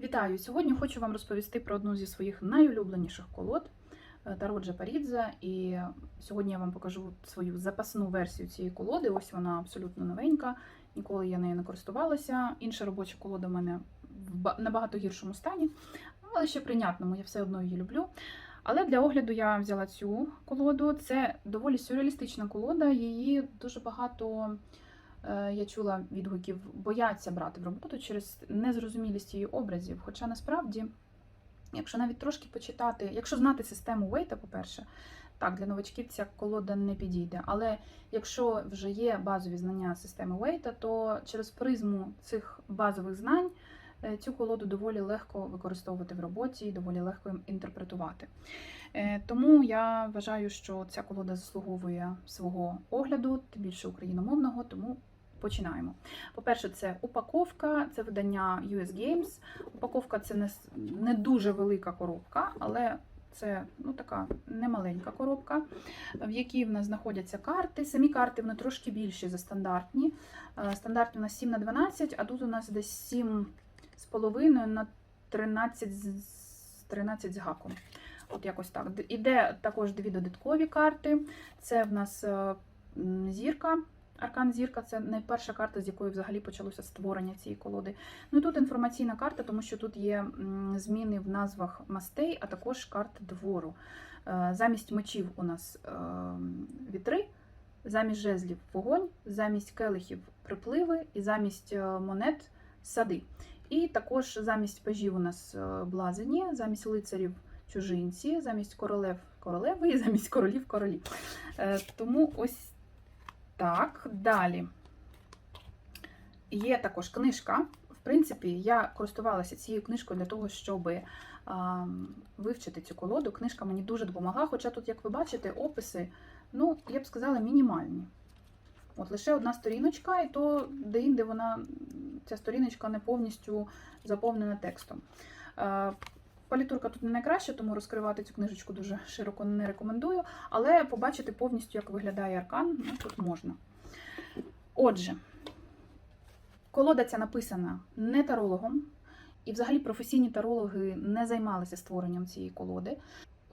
Вітаю! Сьогодні хочу вам розповісти про одну зі своїх найулюбленіших колод е, Таро Джапарідзе. І сьогодні я вам покажу свою запасну версію цієї колоди. Ось вона абсолютно новенька. Ніколи я нею не користувалася. Інша робоча колода в мене в набагато гіршому стані, але ще прийнятному, я все одно її люблю. Але для огляду я взяла цю колоду. Це доволі сюрреалістична колода. Її дуже багато я чула відгуків, бояться брати в роботу через незрозумілість її образів. Хоча насправді, якщо навіть трошки почитати, якщо знати систему Вейта, по-перше, так, для новачків ця колода не підійде. Але якщо вже є базові знання системи Вейта, то через призму цих базових знань е, цю колоду доволі легко використовувати в роботі і доволі легко інтерпретувати. Е, Тому я вважаю, що ця колода заслуговує свого огляду, тим більше україномовного, тому починаємо. По-перше, це упаковка, це видання US Games. Упаковка це не, не дуже велика коробка, але це ну, така немаленька коробка, в якій в нас знаходяться карти. Самі карти вони трошки більші за стандартні. Е, Стандартні у нас 7 на 12, а тут у нас десь 7 з половиною на 13 з, з- 13 з гаком. От якось так. Іде також дві додаткові карти. Це в нас е, зірка. Аркан Зірка це найперша карта, з якої взагалі почалося створення цієї колоди. Ну і тут інформаційна карта, тому що тут є зміни в назвах мастей, а також карти двору. Е, Замість мечів у нас е, вітри, замість жезлів вогонь, замість келихів припливи і замість е, монет сади. І також замість пажів у нас блазені, замість лицарів чужинці, замість королев королеви і замість королів королі. Тому ось так. Далі. Є також книжка. В принципі, я користувалася цією книжкою для того, щоб вивчити цю колоду. Книжка мені дуже допомогла, хоча тут, як ви бачите, описи, ну, я б сказала, мінімальні. От лише одна сторіночка, і то де-інде вона, ця сторіночка не повністю заповнена текстом. Палітурка тут не найкраща, тому розкривати цю книжечку дуже широко не рекомендую, але побачити повністю, як виглядає аркан, ну, тут можна. Отже, колода ця написана не тарологом, і взагалі професійні тарологи не займалися створенням цієї колоди.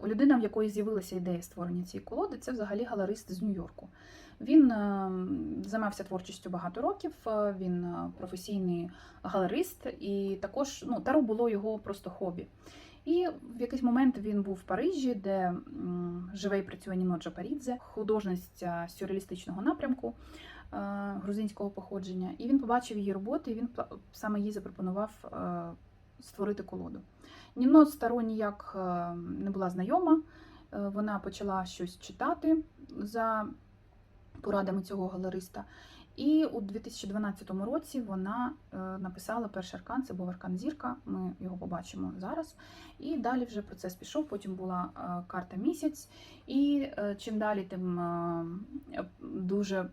Людина, в якої з'явилася ідея створення цієї колоди, це взагалі галерист з Нью-Йорку. Він е, займався творчістю багато років, е, він е, професійний галерист, і також ну, таро було його просто хобі. І в якийсь момент він був в Парижі, де живе і працює Ніно Джапарідзе, художниця сюрреалістичного напрямку е, грузинського походження. І він побачив її роботи, і він саме їй запропонував е, створити колоду. Ніно з Таро ніяк е, не була знайома. Вона почала щось читати за порадами цього галериста. І у 2012 році вона е, написала перший аркан, це був аркан Зірка. Ми його побачимо зараз. І далі вже процес пішов. Потім була е, карта місяць. І е, чим далі, тим дуже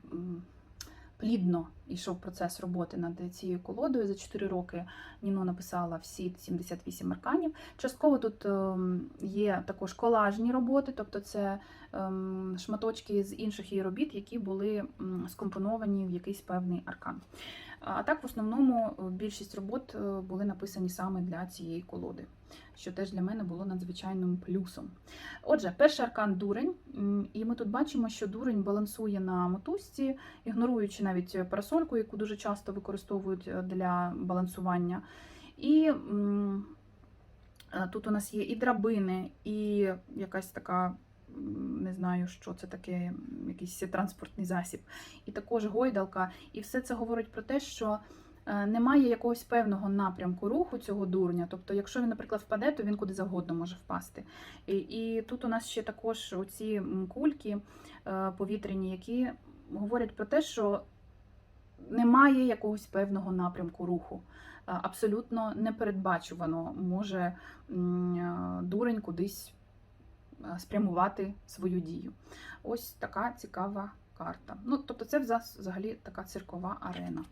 плідно йшов процес роботи над цією колодою. За 4 роки Ніно написала всі 78 арканів. Частково тут ем, є також колажні роботи, тобто це ем, шматочки з інших її робіт, які були скомпоновані в якийсь певний аркан. А так, в основному, е, більшість робот е, були написані саме для цієї колоди, що теж для мене було надзвичайним плюсом. Отже, перший аркан дурень, і ми тут бачимо, що дурень балансує на мотузці, ігноруючи навіть парасольку, яку дуже часто використовують е, для балансування. І тут у нас є і драбини, і якась така. Не знаю, що це таке, якийсь транспортний засіб, і також гойдалка. І все це говорить про те, що е, немає якогось певного напрямку руху цього дурня. Тобто, якщо він, наприклад, впаде, то він куди завгодно може впасти. І, і тут у нас ще також оці кульки е, повітряні, які говорять про те, що немає якогось певного напрямку руху. Е, Абсолютно непередбачувано може дурень кудись спрямувати свою дію. Ось така цікава карта. Ну, тобто, це взагалі така циркова арена.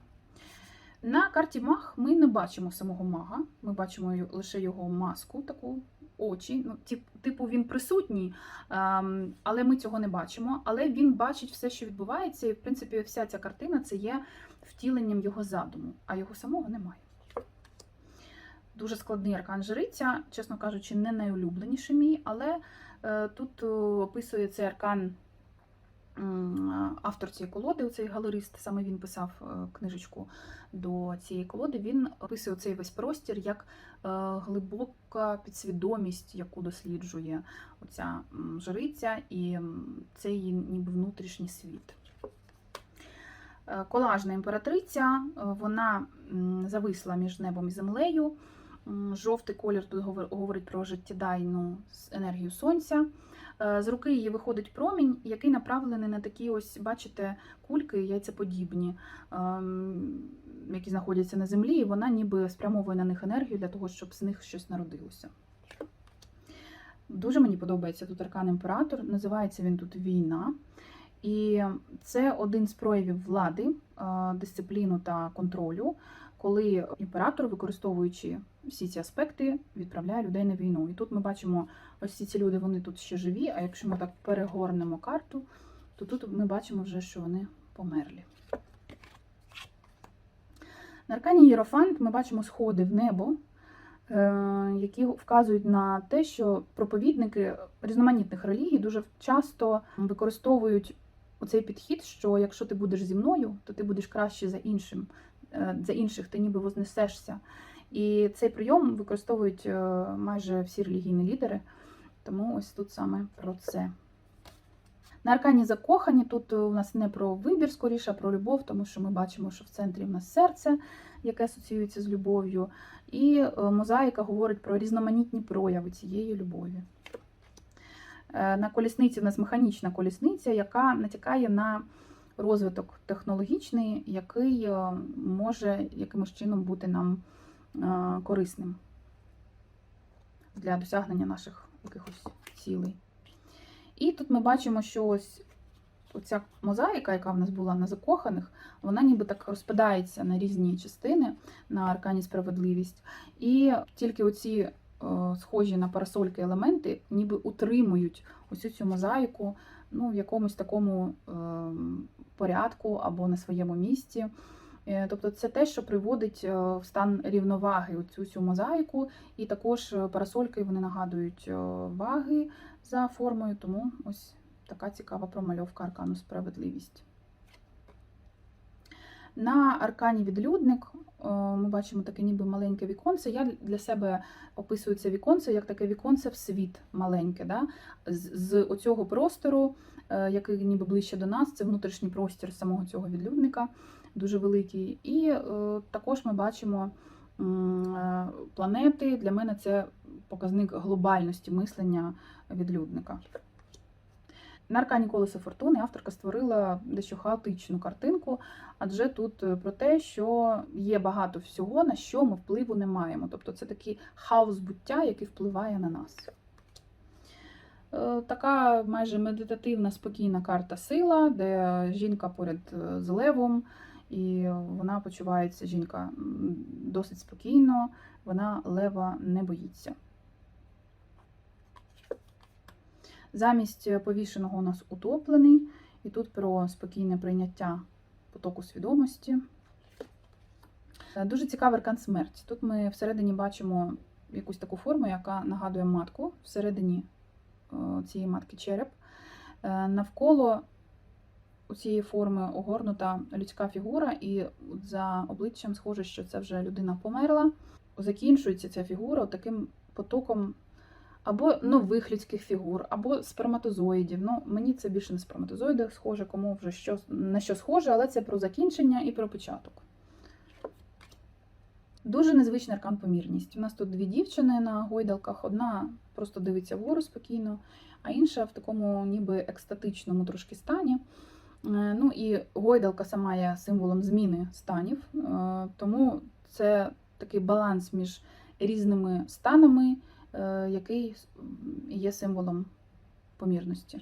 На карті маг ми не бачимо самого мага, ми бачимо лише його маску, таку очі. Ну, типу, він присутній, ем, але ми цього не бачимо. Але він бачить все, що відбувається, і в принципі вся ця картина це є втіленням його задуму, а його самого немає. Дуже складний аркан жриця, чесно кажучи, не найулюбленіший мій, але е, тут е, описує цей аркан автор цієї колоди, цей галерист, саме він писав е, книжечку до цієї колоди. Він описує цей весь простір як глибока підсвідомість, яку досліджує оця жриця, і м, це її ніби внутрішній світ. Колажна імператриця, вона зависла між небом і землею. Жовтий колір тут говорить про життєдайну енергію сонця. Е, З руки її виходить промінь, який направлений на такі ось, бачите, кульки яйцеподібні, ем, які знаходяться на землі, і вона ніби спрямовує на них енергію для того, щоб з них щось народилося. Дуже мені подобається тут аркан імператор. Називається він тут Війна. І це один з проявів влади, е, дисципліну та контролю, коли імператор, використовуючи всі ці аспекти, відправляє людей на війну. І тут ми бачимо, ось ці ці люди вони тут ще живі. А якщо ми так перегорнемо карту, то тут ми бачимо вже, що вони померлі. На аркані Єрофант ми бачимо сходи в небо, е, які вказують на те, що проповідники різноманітних релігій дуже часто використовують оцей підхід, що якщо ти будеш зі мною, то ти будеш краще за іншим, за інших, ти ніби вознесешся. І цей прийом використовують е, майже всі релігійні лідери. Тому ось тут саме про це. На аркані закохані тут у нас не про вибір, скоріше, а про любов, тому що ми бачимо, що в центрі в нас серце, яке асоціюється з любов'ю. І е, мозаїка говорить про різноманітні прояви цієї любові. Е, На колісниці в нас механічна колісниця, яка натякає на розвиток технологічний, який е, може якимось чином бути нам е, корисним для досягнення наших якихось цілей. І тут ми бачимо, що ось оця мозаїка, яка в нас була на закоханих, вона ніби так розпадається на різні частини на аркані справедливість. І тільки оці е, схожі на парасольки елементи ніби утримують ось цю мозаїку ну, в якомусь такому е, порядку або на своєму місці. Е, Тобто це те, що приводить е, в стан рівноваги цю цю мозаїку, і також парасольки вони нагадують ваги за формою, тому ось така цікава промальовка аркану справедливість. На аркані відлюдник е, ми бачимо таке ніби маленьке віконце. Я для себе описую це віконце як таке віконце в світ маленьке. Да? З, з оцього простору, е, який ніби ближче до нас, це внутрішній простір самого цього відлюдника, дуже великий. І е, також ми бачимо планети. Для мене це показник глобальності мислення відлюдника. На аркані колеса фортуни авторка створила дещо хаотичну картинку, адже тут е, про те, що є багато всього, на що ми впливу не маємо. Тобто це такий хаос буття, який впливає на нас. Е, Така майже медитативна, спокійна карта сила, де жінка поряд е, з левом, і вона почувається жінка досить спокійно, вона лева не боїться. Замість повішеного у нас утоплений, і тут про спокійне прийняття потоку свідомості. Е, Дуже цікавий аркан смерть. Тут ми всередині бачимо якусь таку форму, яка нагадує матку. Всередині е, цієї матки череп. Е, Навколо цієї форми огорнута людська фігура, і за обличчям схоже, що це вже людина померла. Закінчується ця фігура таким потоком або нових людських фігур, або сперматозоїдів. Ну, мені це більше на сперматозоїди схоже, кому вже що, на що схоже, але це про закінчення і про початок. Дуже незвичний аркан помірність. У нас тут дві дівчини на гойдалках. Одна просто дивиться вгору спокійно, а інша в такому ніби екстатичному трошки стані. Е, Ну і гойдалка сама є символом зміни станів, е, тому це такий баланс між різними станами, який є символом помірності.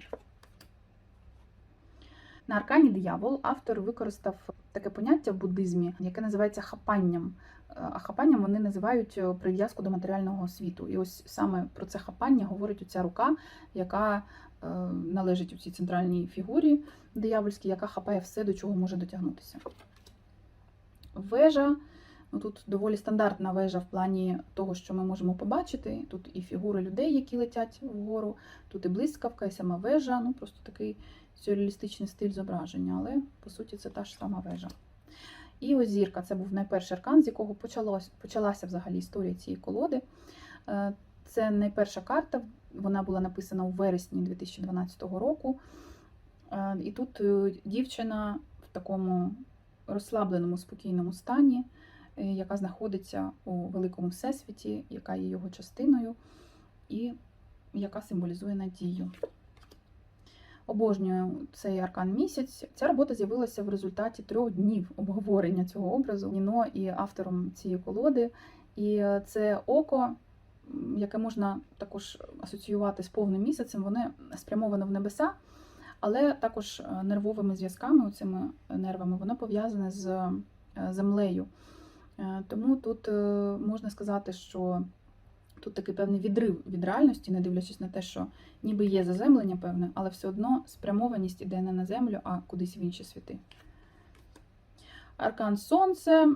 На аркані диявол автор використав таке поняття в буддизмі, яке називається хапанням. Е, А хапанням вони називають е, прив'язку до матеріального світу. І ось саме про це хапання говорить оця рука, яка е, належить у цій центральній фігурі диявольській, яка хапає все, до чого може дотягнутися. Вежа Ну, тут доволі стандартна вежа в плані того, що ми можемо побачити. Тут і фігури людей, які летять вгору, тут і блискавка, і сама вежа. Ну, просто такий сюрреалістичний стиль зображення, але по суті це та ж сама вежа. І ось зірка це був найперший аркан, з якого почалось, почалася взагалі історія цієї колоди. Е, Це найперша карта, вона була написана у вересні 2012 року. Е, І тут е, дівчина в такому розслабленому, спокійному стані, яка знаходиться у великому всесвіті, яка є його частиною, і яка символізує надію. Обожнюю цей аркан місяць. Ця робота з'явилася в результаті трьох днів обговорення цього образу Ніно і автором цієї колоди. І е, це око, яке можна також асоціювати з повним місяцем, воно спрямовано в небеса, але також е, нервовими зв'язками, цими нервами, воно пов'язане з е, землею. Е, Тому тут е, можна сказати, що тут такий певний відрив від реальності, не дивлячись на те, що ніби є заземлення певне, але все одно спрямованість іде не на землю, а кудись в інші світи. Аркан Сонце.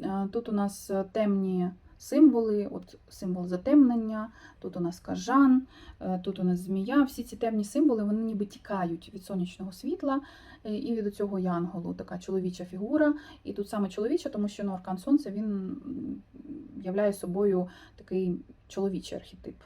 Е, Тут у нас темні символи, от символ затемнення, тут у нас кажан, е, тут у нас змія. Всі ці темні символи вони ніби тікають від сонячного світла е, і від цього янголу, така чоловіча фігура. І тут саме чоловіча, тому що ну, аркан Сонця він являє собою такий чоловічий архетип.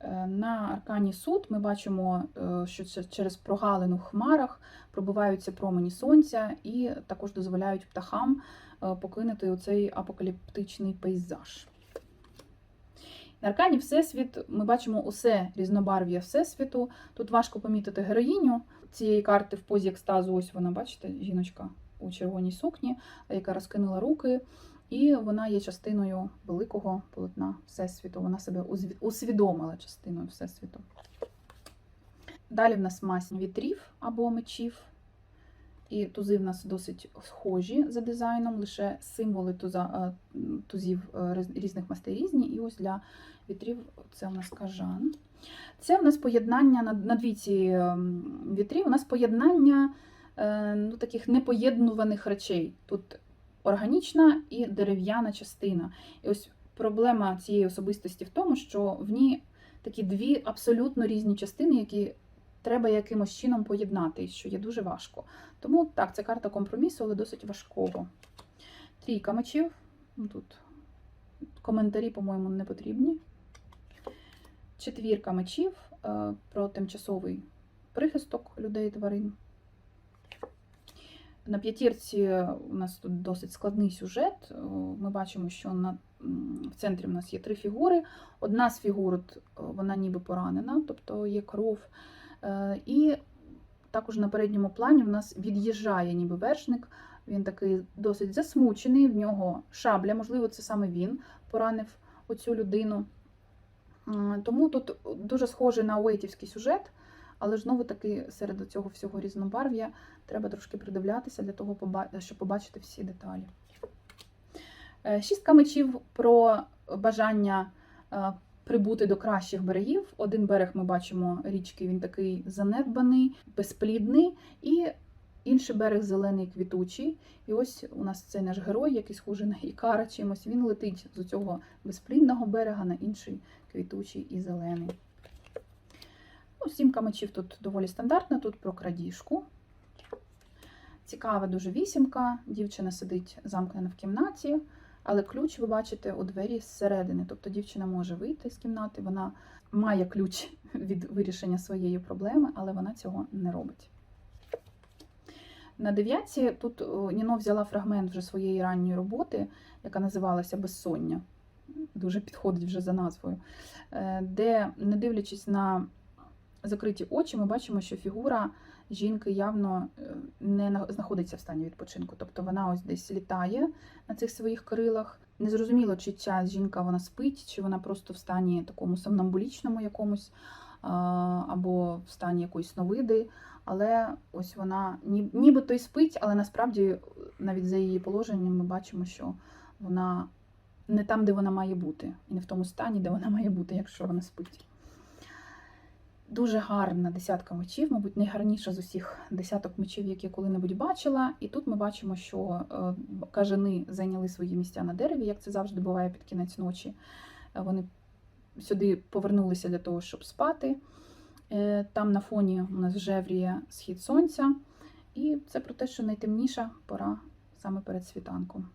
Е, На аркані суд ми бачимо, що через прогалину в хмарах пробиваються промені сонця і також дозволяють птахам покинути оцей апокаліптичний пейзаж. На аркані Всесвіт ми бачимо усе різнобарв'я Всесвіту. Тут важко помітити героїню цієї карти в позі екстазу. Ось вона, бачите, жіночка у червоній сукні, яка розкинула руки. І вона є частиною великого полотна Всесвіту. Вона себе усвідомила частиною Всесвіту. Далі в нас масінь вітрів або мечів. І тузи в нас досить схожі за дизайном, лише символи туза, е, тузів е, різних мастей різні. І ось для вітрів це у нас кажан. Це в нас поєднання на, двійці ем, вітрів, у нас поєднання е, ну, таких непоєднуваних речей. Тут органічна і дерев'яна частина. І ось проблема цієї особистості в тому, що в ній такі дві абсолютно різні частини, які треба якимось чином поєднати, що є дуже важко. Тому так, це карта компромісу, але досить важкого. Трійка мечів. Ну, Тут коментарі, по-моєму, не потрібні. Четвірка мечів е, про тимчасовий прихисток людей тварин. На п'ятірці у нас тут досить складний сюжет. Е, Ми бачимо, що на, в центрі у нас є три фігури. Одна з фігур е, вона ніби поранена, тобто є кров. Е, І також на передньому плані в нас від'їжджає ніби вершник. Він такий досить засмучений, в нього шабля, можливо, це саме він поранив оцю людину. Тому тут дуже схожий на уейтівський сюжет, але знову таки серед цього всього різнобарв'я треба трошки придивлятися для того, щоб побачити всі деталі. Е, Шістка мечів про бажання е, прибути до кращих берегів. Один берег ми бачимо річки, він такий занедбаний, безплідний, і інший берег зелений, квітучий. І ось у нас цей наш герой, який схожий на Ікара чимось. Він летить з цього безплідного берега на інший квітучий і зелений. Ну, сімка мечів тут доволі стандартна, тут про крадіжку. Цікава дуже вісімка. Дівчина сидить замкнена в кімнаті, але ключ ви бачите у двері зсередини. Тобто дівчина може вийти з кімнати, вона має ключ від вирішення своєї проблеми, але вона цього не робить. На дев'ятці тут Ніно взяла фрагмент вже своєї ранньої роботи, яка називалася Безсоння. Дуже підходить вже за назвою, е, де, не дивлячись на закриті очі, ми бачимо, що фігура жінки явно е, не знаходиться в стані відпочинку. Тобто вона ось десь літає на цих своїх крилах. Незрозуміло, чи ця жінка вона спить, чи вона просто в стані такому сомнамбулічному якомусь, або в стані якоїсь сновиди. Але ось вона ні- нібито й спить, але насправді навіть за її положенням ми бачимо, що вона не там, де вона має бути, і не в тому стані, де вона має бути, якщо вона спить. Дуже гарна десятка мечів, мабуть, найгарніша з усіх десяток мечів, які я коли-небудь бачила. І тут ми бачимо, що е, кажани зайняли свої місця на дереві, як це завжди буває під кінець ночі. Е, Вони сюди повернулися для того, щоб спати. Е, Там на фоні у нас жевріє схід сонця. І це про те, що найтемніша пора саме перед світанком.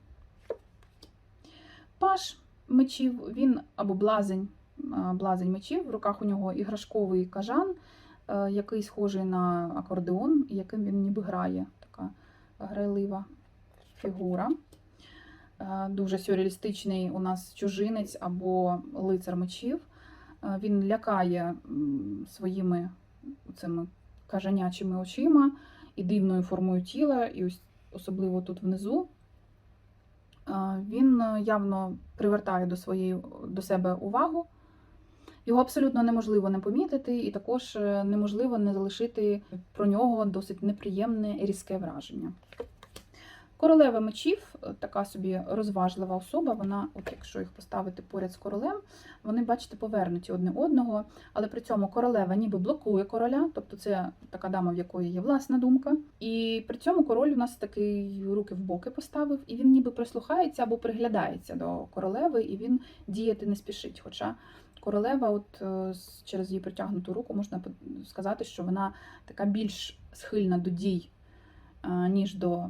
Паш мечів, він або блазень, блазень мечів. В руках у нього іграшковий кажан, е, який схожий на акордеон, яким він ніби грає. Така грайлива фігура. Е, Дуже сюрреалістичний у нас чужинець або лицар мечів. Е, Він лякає своїми цими кажанячими очима і дивною формою тіла, і ось особливо тут внизу. Е, Він е, явно привертає до, своєї, до себе увагу. Його абсолютно неможливо не помітити, і також е, неможливо не залишити про нього досить неприємне і різке враження. Королева мечів, е, така собі розважлива особа. Вона, от якщо їх поставити поряд з королем, вони, бачите, повернуті одне одного, але при цьому королева ніби блокує короля, тобто це така дама, в якої є власна думка. І при цьому король у нас такий руки в боки поставив, і він ніби прислухається або приглядається до королеви, і він діяти не спішить. Хоча королева, от е, через її притягнуту руку, можна сказати, що вона така більш схильна до дій, е, ніж до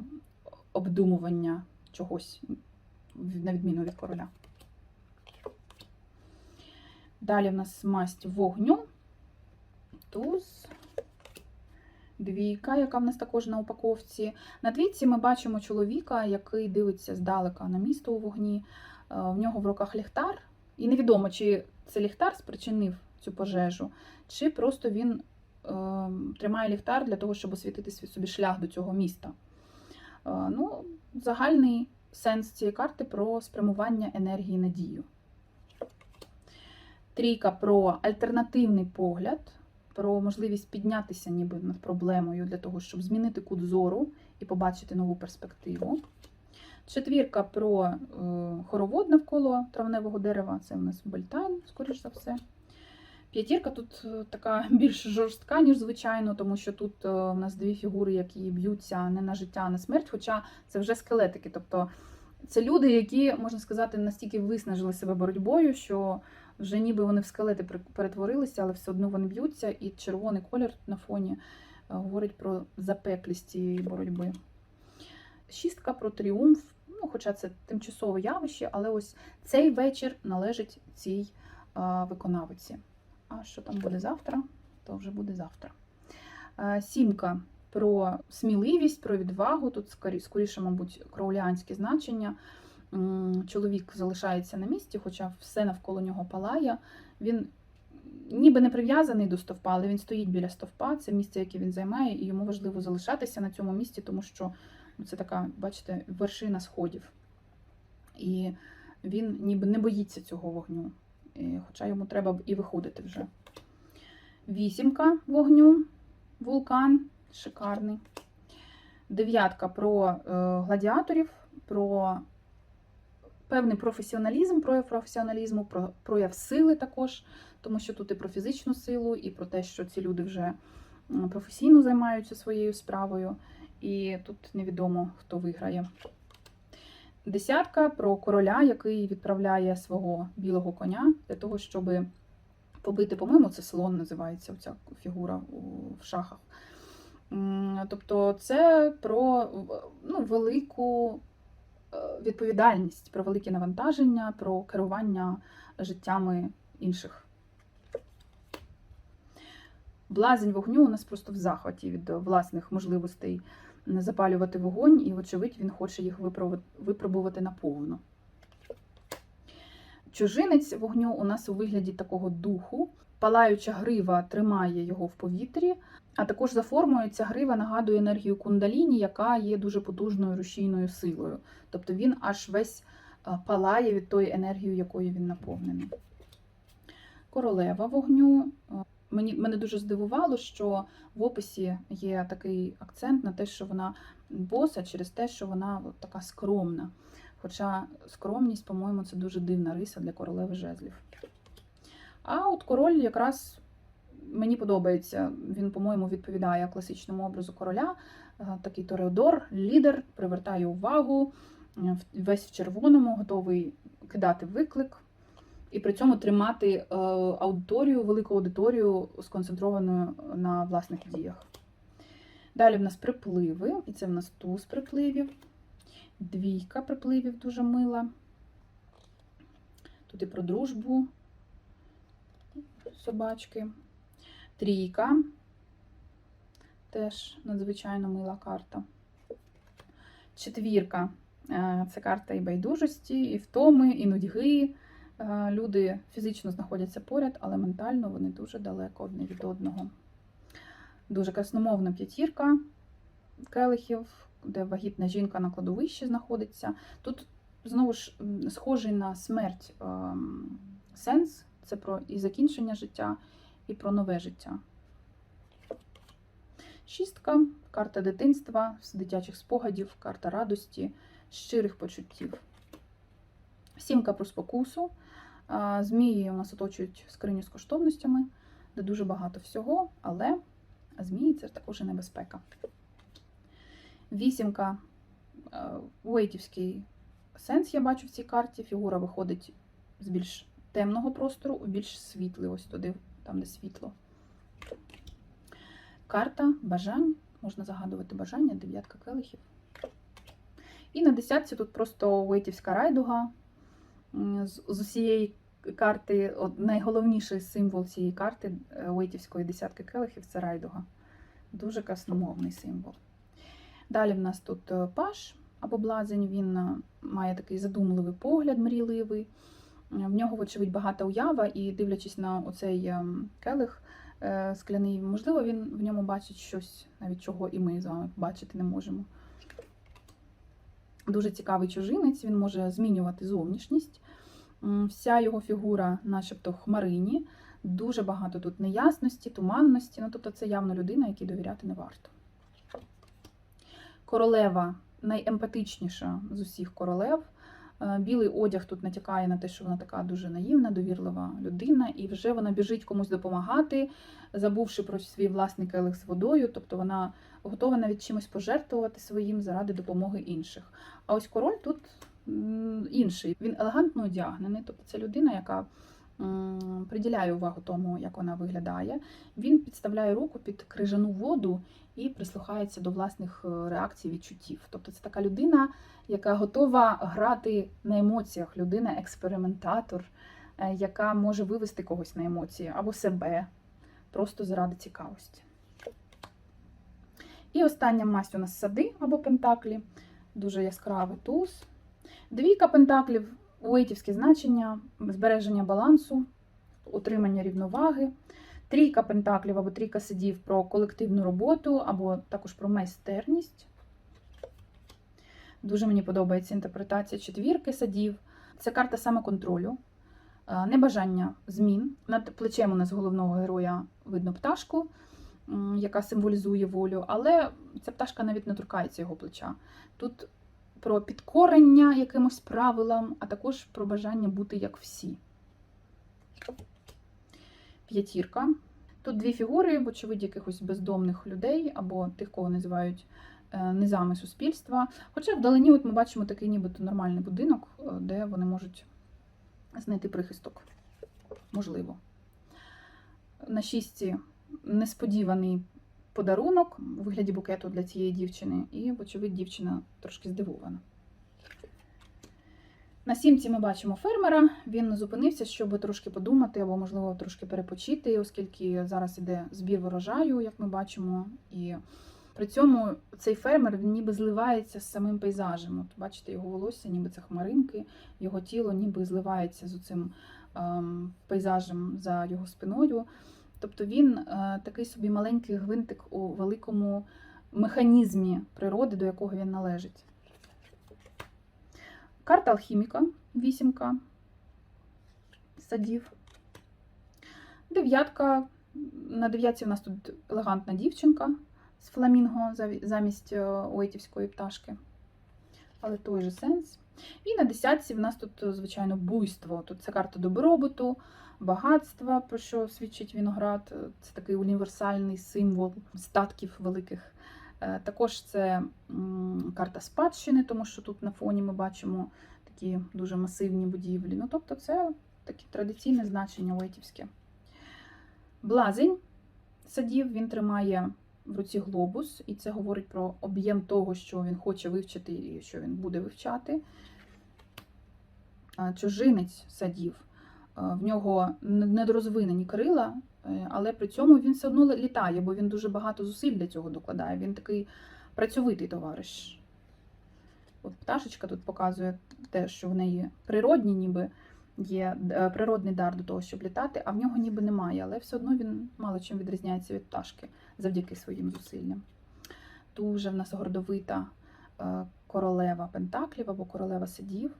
обдумування чогось, на відміну від короля. Далі в нас масть вогню, туз, двійка, яка в нас також на упаковці. На двійці ми бачимо чоловіка, який дивиться здалека на місто у вогні. Е, В нього в руках ліхтар, і невідомо, чи це ліхтар спричинив цю пожежу, чи просто він е, тримає ліхтар для того, щоб освітити собі шлях до цього міста. Е, Ну, загальний сенс цієї карти про спрямування енергії на дію. Трійка про альтернативний погляд, про можливість піднятися ніби над проблемою для того, щоб змінити кут зору і побачити нову перспективу. Четвірка про е, хоровод навколо травневого дерева, це у нас Бальтайн, скоріш за все. П'ятірка тут е, така більш жорстка, ніж звичайно, тому що тут е, у нас дві фігури, які б'ються не на життя, а на смерть, хоча це вже скелетики. Тобто це люди, які, можна сказати, настільки виснажили себе боротьбою, що вже ніби вони в скелети перетворилися, але все одно вони б'ються, і червоний колір на фоні е, говорить про запеклість цієї боротьби. Шістка про тріумф, ну, хоча це тимчасове явище, але ось цей вечір належить цій е, виконавиці. А що там буде завтра, то вже буде завтра. Е, Сімка про сміливість, про відвагу. Тут скорі- скоріше, мабуть, кроуліанське значення. Чоловік залишається на місці, хоча все навколо нього палає. Він ніби не прив'язаний до стовпа, але він стоїть біля стовпа. Це місце, яке він займає, і йому важливо залишатися на цьому місці, тому що це така, бачите, вершина сходів. І він ніби не боїться цього вогню, хоча йому треба б і виходити вже. Вісімка вогню, вулкан, шикарний. Дев'ятка про е, гладіаторів, про певний професіоналізм, прояв професіоналізму, про прояв сили також, тому що тут і про фізичну силу, і про те, що ці люди вже професійно займаються своєю справою, і тут невідомо, хто виграє. Десятка про короля, який відправляє свого білого коня для того, щоб побити, по-моєму, це слон називається ця фігура в шахах. Тобто це про ну, велику е, відповідальність, про велике навантаження, про керування життями інших. Блазень вогню у нас просто в захваті від власних можливостей запалювати вогонь, і, вочевидь, він хоче їх випробувати наповну. Чужинець вогню у нас у вигляді такого духу. Палаюча грива тримає його в повітрі, а також за формою ця грива нагадує енергію кундаліні, яка є дуже потужною рушійною силою. Тобто він аж весь е, палає від тої енергії, якою він наповнений. Королева вогню. Мені, мене дуже здивувало, що в описі є такий акцент на те, що вона боса через те, що вона от така скромна. Хоча скромність, по-моєму, це дуже дивна риса для королеви жезлів. А от король якраз Мені подобається, він, по-моєму, відповідає класичному образу короля. Е, Такий Тореодор, лідер, привертає увагу, е, весь в червоному, готовий кидати виклик, і при цьому тримати е, аудиторію, велику аудиторію, сконцентрованою на власних діях. Далі в нас припливи, і це в нас туз припливів, двійка припливів дуже мила. Тут і про дружбу собачки. Трійка. Теж надзвичайно мила карта. Четвірка. Е, Це карта і байдужості, і втоми, і нудьги. Е, Люди фізично знаходяться поряд, але ментально вони дуже далеко одне від одного. Дуже красномовна п'ятірка келихів, де вагітна жінка на кладовищі знаходиться. Тут знову ж схожий на смерть ем, сенс. Це про і закінчення життя, і про нове життя. Шістка карта дитинства, дитячих спогадів, карта радості, щирих почуттів. Сімка про спокусу. Змії у нас оточують скриню з коштовностями, де дуже багато всього, але змії це також і небезпека. Вісімка е, Уейтівський сенс я бачу в цій карті. Фігура виходить з більш темного простору у більш світлий, ось туди, там, де світло. Карта бажань. Можна загадувати бажання, дев'ятка келихів. І на десятці тут просто Уейтівська райдуга. З, усієї карти, от найголовніший символ цієї карти е, Уейтівської десятки келихів це райдуга. Дуже красномовний символ. Далі в нас тут е, паш або блазень, він е, має такий задумливий погляд, мрійливий. В нього, вочевидь, багата уява, і дивлячись на оцей келих скляний, можливо, він в ньому бачить щось, навіть чого і ми з вами бачити не можемо. Дуже цікавий чужинець, він може змінювати зовнішність. Вся його фігура, начебто, хмарині. Дуже багато тут неясності, туманності. Ну, тобто, це явно людина, якій довіряти не варто. Королева найемпатичніша з усіх королев. Е, Білий одяг тут натякає на те, що вона така дуже наївна, довірлива людина, і вже вона біжить комусь допомагати, забувши про свій власний келих з водою. Тобто вона готова навіть чимось пожертвувати своїм заради допомоги інших. А ось король тут інший. Він елегантно одягнений, тобто це людина, яка приділяє увагу тому, як вона виглядає. Він підставляє руку під крижану воду і прислухається до власних е, реакцій, відчуттів. Тобто це така людина, яка готова грати на емоціях, людина-експериментатор, е, яка може вивести когось на емоції або себе просто заради цікавості. І остання масть у нас сади або пентаклі, дуже яскравий туз. Двійка пентаклів, уейтівське значення, збереження балансу, утримання рівноваги. Трійка пентаклів або трійка сидів про колективну роботу, або також про майстерність. Дуже мені подобається інтерпретація четвірки садів. Це карта самоконтролю, е, небажання змін. Над плечем у нас головного героя видно пташку, яка символізує волю, але ця пташка навіть не торкається його плеча. Тут про підкорення якимось правилам, а також про бажання бути як всі. П'ятірка. Тут дві фігури, вочевидь, якихось бездомних людей або тих, кого називають е, низами суспільства. Хоча вдалині от ми бачимо такий нібито нормальний будинок, е, де вони можуть знайти прихисток. Можливо. На шістці несподіваний подарунок у вигляді букету для цієї дівчини, і, вочевидь, дівчина трошки здивована. На сімці ми бачимо фермера. Він зупинився, щоб трошки подумати або, можливо, трошки перепочити, оскільки зараз іде збір врожаю, як ми бачимо. І при цьому цей фермер він ніби зливається з самим пейзажем. От бачите, його волосся, ніби це хмаринки, його тіло ніби зливається з цим ем, пейзажем за його спиною. Тобто він е, такий собі маленький гвинтик у великому механізмі природи, до якого він належить. Карта алхіміка, вісімка садів. Дев'ятка. На дев'ятці у нас тут елегантна дівчинка з фламінго замість е, уейтівської пташки. Але той же сенс. І на десятці в нас тут, е, звичайно, буйство. Тут це карта добробуту, багатства, про що свідчить виноград. Е, Це такий універсальний символ статків великих. Е, Також це карта спадщини, тому що тут на фоні ми бачимо такі дуже масивні будівлі. Ну, тобто, це таке традиційне значення летівське. Блазень садів він тримає в руці глобус, і це говорить про об'єм того, що він хоче вивчити і що він буде вивчати. Чужинець садів. А, В нього недорозвинені крила, е, але при цьому він все одно літає, бо він дуже багато зусиль для цього докладає. Він такий працьовитий товариш. От пташечка тут показує те, що в неї природні, ніби є е, природний дар до того, щоб літати, а в нього ніби немає, але все одно він мало чим відрізняється від пташки завдяки своїм зусиллям. Дуже в нас гордовита е, королева пентаклів або королева садів.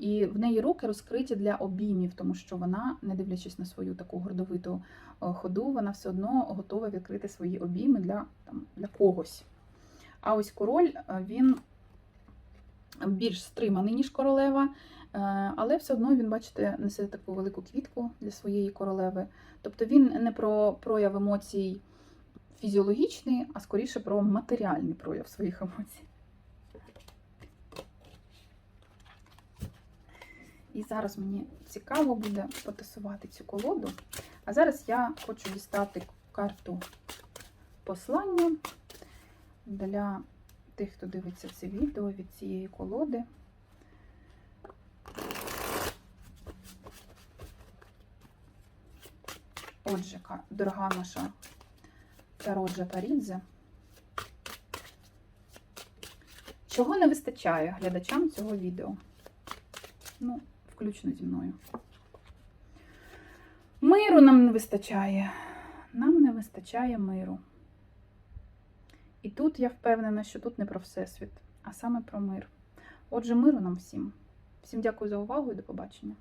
І в неї руки розкриті для обіймів, тому що вона, не дивлячись на свою таку гордовиту е, ходу, вона все одно готова відкрити свої обійми для, там, для когось. А ось король е, він більш стриманий, ніж королева, е, але все одно він, бачите, несе таку велику квітку для своєї королеви. Тобто він не про прояв емоцій фізіологічний, а скоріше про матеріальний прояв своїх емоцій. І зараз мені цікаво буде потасувати цю колоду. А зараз я хочу дістати карту послання для тих, хто дивиться це відео від цієї колоди. Отже, дорога наша Тароджа Парідзе. Чого не вистачає глядачам цього відео? Ну, включно зі мною. Миру нам не вистачає. Нам не вистачає миру. І тут я впевнена, що тут не про Всесвіт, а саме про мир. Отже, миру нам всім. Всім дякую за увагу і до побачення.